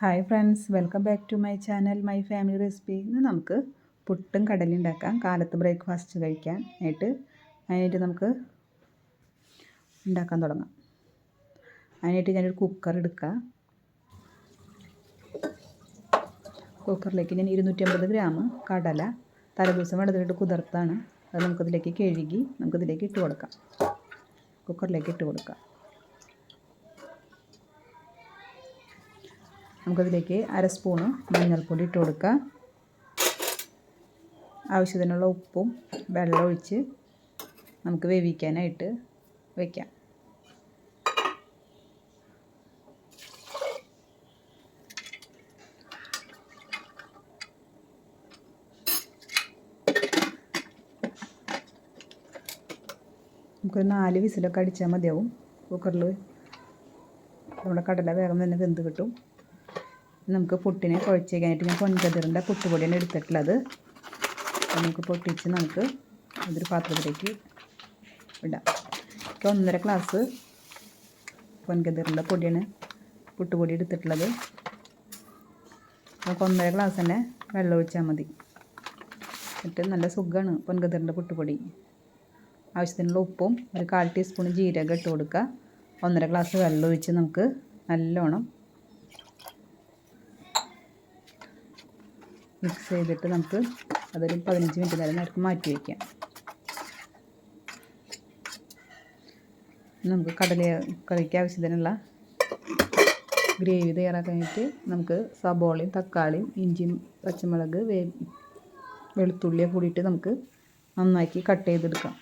Hi friends welcome back to my channel my family recipe ഇന്ന് നമുക്ക് പുട്ടും കടലയും ഉണ്ടാക്കാം. കാലത്ത് ബ്രേക്ക്ഫാസ്റ്റ് കഴിക്കാൻ ആയിട്ട്. അതിനായിട്ട് നമുക്ക് ഉണ്ടാക്കാൻ തുടങ്ങാം. അതിനായിട്ട് ഞാനൊരു കുക്കർ എടുക്കുക കുക്കറിലേക്ക് ഞാൻ ഇരുന്നൂറ്റമ്പത് ഗ്രാം കടല തലേദിവസം വെള്ളത്തിലിട്ട് കുതിർത്താണ്. അത് നമുക്കതിലേക്ക് കഴുകി നമുക്കതിലേക്ക് ഇട്ട് കൊടുക്കാം. കുക്കറിലേക്ക് ഇട്ട് കൊടുക്കാം. നമുക്കതിലേക്ക് അര സ്പൂണ് മഞ്ഞൾപ്പൊടി ഇട്ട് കൊടുക്കുക. ആവശ്യത്തിനുള്ള ഉപ്പും വെള്ളം ഒഴിച്ച് നമുക്ക് വേവിക്കാനായിട്ട് വയ്ക്കാം നമുക്കൊരു നാല് വിസിലൊക്കെ അടിച്ചാൽ മതിയാവും. കുക്കറിൽ നമ്മുടെ കടല വേഗം തന്നെ വെന്ത് കിട്ടും. നമുക്ക് പുട്ടിനെ കുഴച്ചേക്കാനായിട്ട് ഞാൻ പൊൻകതിറിന്റെ പുട്ടുപൊടിയാണ് എടുത്തിട്ടുള്ളത്. നമുക്ക് പൊട്ടിച്ച് നമുക്ക് അതൊരു പാത്രത്തിലേക്ക് ഇടാം. എനിക്ക് ഒന്നര ഗ്ലാസ് പൊൻകതിറിന്റെ പൊടിയാണ് പുട്ടുപൊടി എടുത്തിട്ടുള്ളത്. നമുക്ക് ഒന്നര ഗ്ലാസ് തന്നെ വെള്ളം ഒഴിച്ചാൽ മതി. എന്നിട്ട് നല്ല സുഖമാണ് പൊൻകതിറിന്റെ പുട്ടുപൊടി. ആവശ്യത്തിനുള്ള ഉപ്പും ഒരു കാൽ ടീസ്പൂൺ ജീരകം ഇട്ട് കൊടുക്കുക. ഒന്നര ഗ്ലാസ് വെള്ളം ഒഴിച്ച് നമുക്ക് നല്ലോണം മിക്സ് ചെയ്തിട്ട് നമുക്ക് അതൊരു പതിനഞ്ച് മിനിറ്റ് നേരം നേരത്തെ മാറ്റി വയ്ക്കാം. നമുക്ക് കടല കറിക്ക് ആവശ്യത്തിനുള്ള ഗ്രേവി തയ്യാറാക്കാനായിട്ട് നമുക്ക് സബോളയും തക്കാളിയും ഇഞ്ചിയും പച്ചമുളക് വേ വെളുത്തുള്ളിയൊക്കെ കൂടിയിട്ട് നമുക്ക് നന്നാക്കി കട്ട് ചെയ്തെടുക്കാം.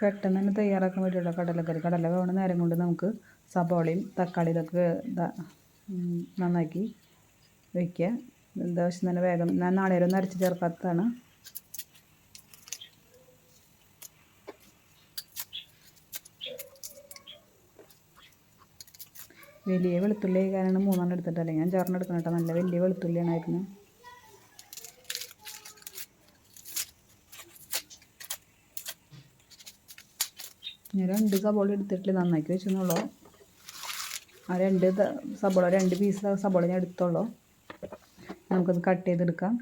പെട്ടെന്ന് തന്നെ തയ്യാറാക്കാൻ പറ്റുള്ള. കടലക്കറി കടല വേണ നേരം കൊണ്ട് നമുക്ക് സബോളയും തക്കാളി ഇതൊക്കെ നന്നാക്കി വയ്ക്കുക ദോശം തന്നെ വേഗം ഞാൻ നാളെ ഒന്ന് അരച്ച് ചേർക്കാത്തതാണ്. വലിയ വെളുത്തുള്ളി കാരണം മൂന്നെണ്ണം എടുത്തിട്ടല്ലേ ഞാൻ ചേർന്നെടുക്കണം കേട്ടോ. നല്ല വലിയ വെളുത്തുള്ളിയാണ് ആയിരുന്നു ഞാൻ രണ്ട് സബോള എടുത്തിട്ട് നന്നാക്കി വെച്ചെന്നുള്ളൂ. ആ രണ്ട് സബോള രണ്ട് പീസ് സബോള ഞാൻ എടുത്തോളൂ നമുക്കത് കട്ട് ചെയ്തെടുക്കാം.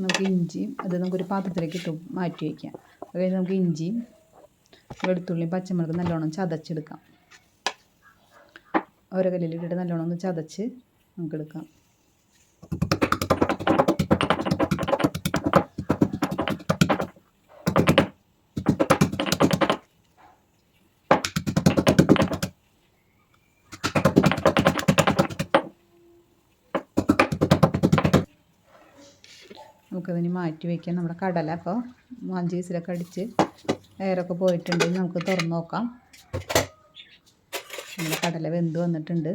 നമുക്ക് ഇഞ്ചിയും അത് നമുക്കൊരു പാത്രത്തിലേക്ക് ഇട്ട് മാറ്റി വയ്ക്കാം. അത് കഴിഞ്ഞ് നമുക്ക് ഇഞ്ചിയും വെളുത്തുള്ളിയും പച്ചമുളകും നല്ലോണം ചതച്ചെടുക്കാം. ഓരോ കല്ലിലിട്ടിട്ട് നല്ലോണം ഒന്ന് ചതച്ച് നമുക്കെടുക്കാം. നമുക്കതിന് മാറ്റി വയ്ക്കാം. നമ്മുടെ കടല അപ്പോൾ അഞ്ച് വിസിലൊക്കെ അടിച്ച് എയറൊക്കെ പോയിട്ടുണ്ടെങ്കിൽ നമുക്ക് തുറന്ന് നോക്കാം. നമ്മുടെ കടല വെന്ത് വന്നിട്ടുണ്ട്.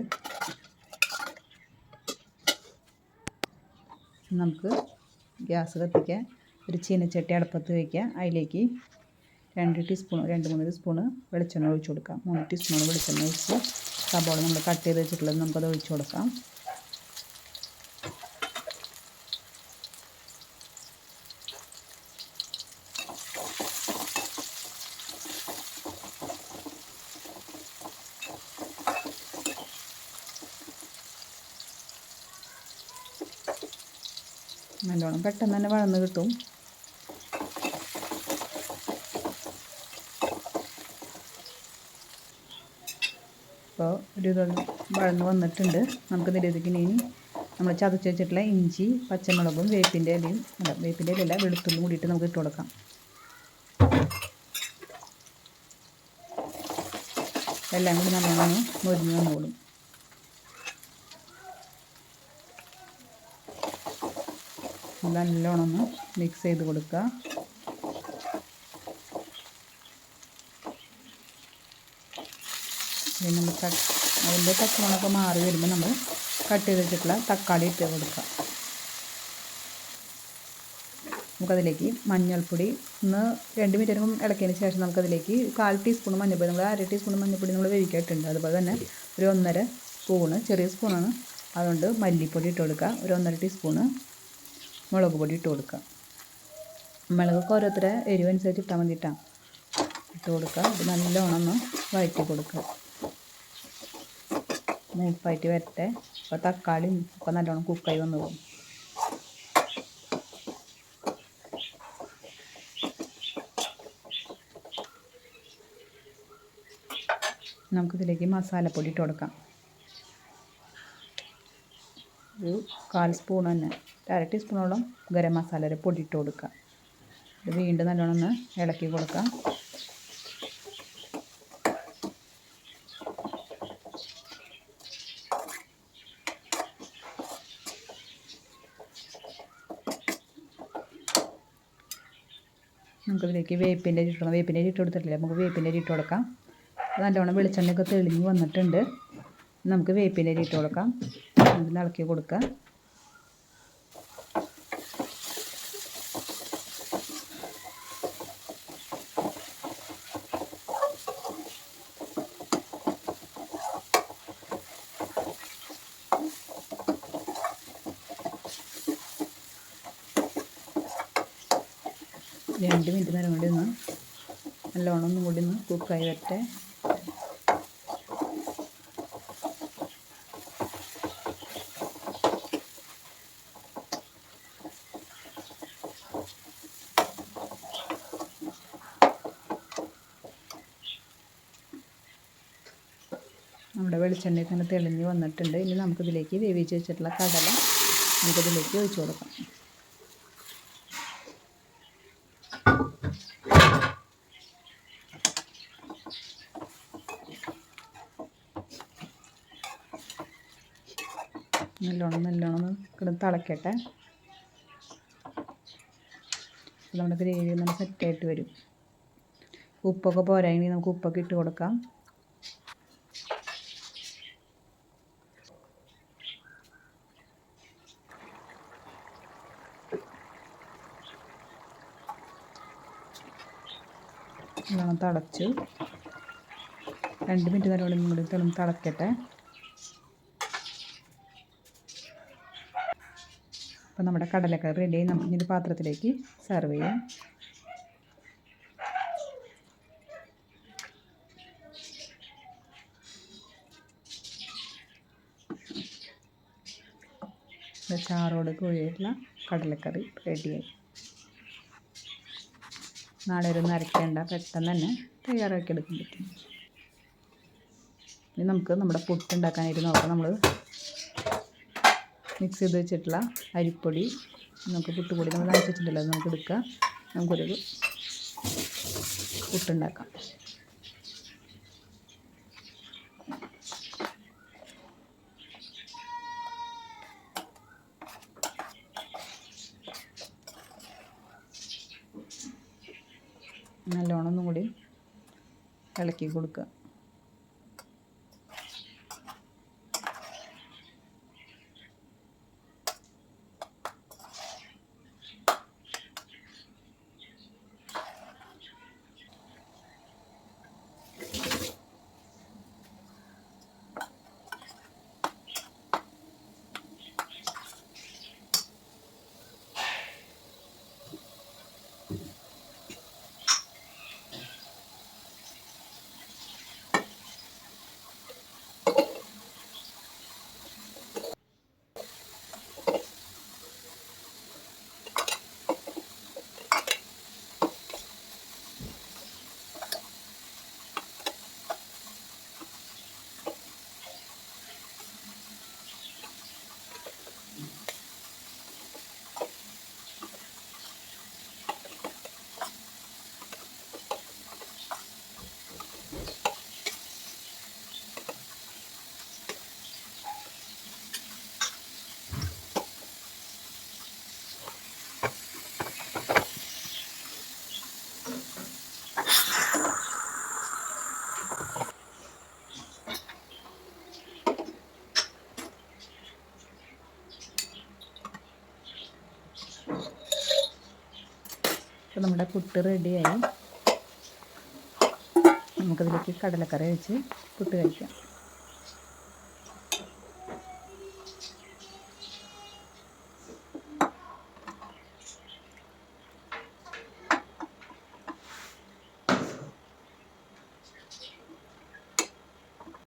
നമുക്ക് ഗ്യാസ് കത്തിക്കാൻ ഒരു ചീനച്ചട്ടി അടുപ്പത്ത് വയ്ക്കുക അതിലേക്ക് രണ്ട് ടീസ്പൂൺ രണ്ട് മൂന്ന് ടീസ്പൂണ് വെളിച്ചെണ്ണ ഒഴിച്ചു കൊടുക്കാം. മൂന്ന് ടീസ്പൂൺ വെളിച്ചെണ്ണ ഒഴിച്ച് സബോള നമ്മൾ കട്ട് ചെയ്ത് വെച്ചിട്ടുള്ളത് നമുക്കത് ഒഴിച്ചു കൊടുക്കാം. നല്ലോണം പെട്ടെന്ന് തന്നെ വഴന്ന് കിട്ടും. ഇപ്പോൾ ഒരു ഇത് വഴന്ന് വന്നിട്ടുണ്ട്. നമുക്ക് ഇതിലേക്ക് ഇനി നമ്മൾ ചതച്ച് വെച്ചിട്ടുള്ള ഇഞ്ചി പച്ചമുളകും വേപ്പിന്റെ ഇലയും അല്ല വേപ്പിന്റെ ഇലയല്ല വെളുത്തുള്ളും കൂടിയിട്ട് നമുക്ക് ഇട്ട് കൊടുക്കാം. എല്ലാം കൂടി നല്ലോണം മുരിഞ്ഞ് വന്നോളും. നല്ലോണം ഒന്ന് മിക്സ് ചെയ്ത് കൊടുക്കുക. നമ്മൾ കട്ട് അതിന്റെ പച്ചമുളകൊക്കെ മാറി വരുമ്പോൾ നമ്മൾ കട്ട് ചെയ്ത് വെച്ചിട്ടുള്ള തക്കാളി ഇട്ട് കൊടുക്കുക. നമുക്കതിലേക്ക് മഞ്ഞൾപ്പൊടി ഒന്ന് രണ്ട് മിനിറ്റ് നേരം ഇളക്കിയതിന് ശേഷം നമുക്കതിലേക്ക് കാൽ ടീസ്പൂൺ മഞ്ഞൾപ്പൊടി നമ്മൾ അര ടീസ്പൂൺ മഞ്ഞൾപ്പൊടി നമ്മൾ വേവിക്കായിട്ടുണ്ട് അതുപോലെ തന്നെ ഒരു ഒന്നര സ്പൂണ് ചെറിയ സ്പൂണാണ് അതുകൊണ്ട് മല്ലിപ്പൊടി ഇട്ട് കൊടുക്കുക. ഒരു ഒന്നര ടീസ്പൂണ് മുളക് പൊടി ഇട്ട് കൊടുക്കുക. മുളകൊക്കെ ഓരോരുത്തരെ എരിവനുസരിച്ച് ഇട്ടാൽ മതിയിട്ടാണ് ഇട്ട് കൊടുക്കുക. അത് നല്ലോണം ഒന്ന് വഴറ്റി കൊടുക്കുക. മൂപ്പായിട്ട് വരട്ടെ. അപ്പോൾ തക്കാളിയും ഒക്കെ നല്ലോണം കുക്കായി വന്നു പോകും. നമുക്കിതിലേക്ക് മസാലപ്പൊടി ഇട്ട് കൊടുക്കാം. ഒരു കാൽ സ്പൂൺ തന്നെ. അര ടീസ്പൂണോളം ഗരം മസാലയുടെ പൊടി ഇട്ട് കൊടുക്കുക. ഇത് വീണ്ടും നല്ലോണം ഒന്ന് ഇളക്കി കൊടുക്കാം നമുക്കിതിലേക്ക് വേപ്പിന്റെ അരി ഇട്ടണം വേപ്പിന്റെ ഇട്ട് കൊടുത്തിട്ടില്ല? നമുക്ക് വേപ്പിന്റെ ഇട്ട് കൊടുക്കാം. നല്ലോണം വെളിച്ചെണ്ണയൊക്കെ തെളിഞ്ഞ് വന്നിട്ടുണ്ട്. നമുക്ക് വേപ്പിന്റെ ഇട്ട് കൊടുക്കാം. അതിൽ ഇളക്കി കൊടുക്കുക രണ്ട് മിനിറ്റ് നേരം കൂടി ഒന്ന് നല്ലോണം ഒന്നും കൂടി ഒന്ന് കുക്കായി വരട്ടെ. നമ്മുടെ ഇങ്ങനെ തെളിഞ്ഞ് വന്നിട്ടുണ്ട്. ഇനി നമുക്കിതിലേക്ക് വേവിച്ച് വെച്ചിട്ടുള്ള കടല നമുക്കിതിലേക്ക് ഒഴിച്ചു കൊടുക്കാം. നല്ലോണം നല്ലോണം കിടന്ന് തിളക്കട്ടെ. നമ്മുടെ ഗ്രേവി ഒന്ന് സെറ്റായിട്ട് വരും. ഉപ്പൊക്കെ പോരായെങ്കിൽ നമുക്ക് ഉപ്പൊക്കെ ഇട്ട് കൊടുക്കാം നല്ലോണം തിളച്ചു. രണ്ട് മിനിറ്റ് നല്ലോണം കൂടി തിളം തിളക്കട്ടെ. അപ്പോൾ നമ്മുടെ കടലക്കറി റെഡി നമുക്ക് ഇതിന്റെ പാത്രത്തിലേക്ക് സെർവ് ചെയ്യാം. ചാറോട് കോഴിയായിട്ടുള്ള കടലക്കറി റെഡിയായി നാളെ ഒരു നരക്കേണ്ട പെട്ടെന്ന് തന്നെ തയ്യാറാക്കി എടുക്കാൻ പറ്റും. ഇനി നമുക്ക് നമ്മുടെ പുട്ടുണ്ടാക്കാനായിട്ട് നോക്കാം. നമ്മൾ മിക്സ് ചെയ്ത് വെച്ചിട്ടുള്ള അരിപ്പൊടി നമുക്ക് പുട്ടുപൊടി നമ്മൾ അത് നമുക്ക് എടുക്കാം. നമുക്കൊരു പുട്ടുണ്ടാക്കാം നല്ലോണം ഒന്നും കൂടി ഇളക്കി കൊടുക്കുക. നമ്മുടെ പുട്ട് റെഡിയായി നമുക്കതിലേക്ക് കടലക്കറി വെച്ച് പുട്ട് കഴിക്കാം.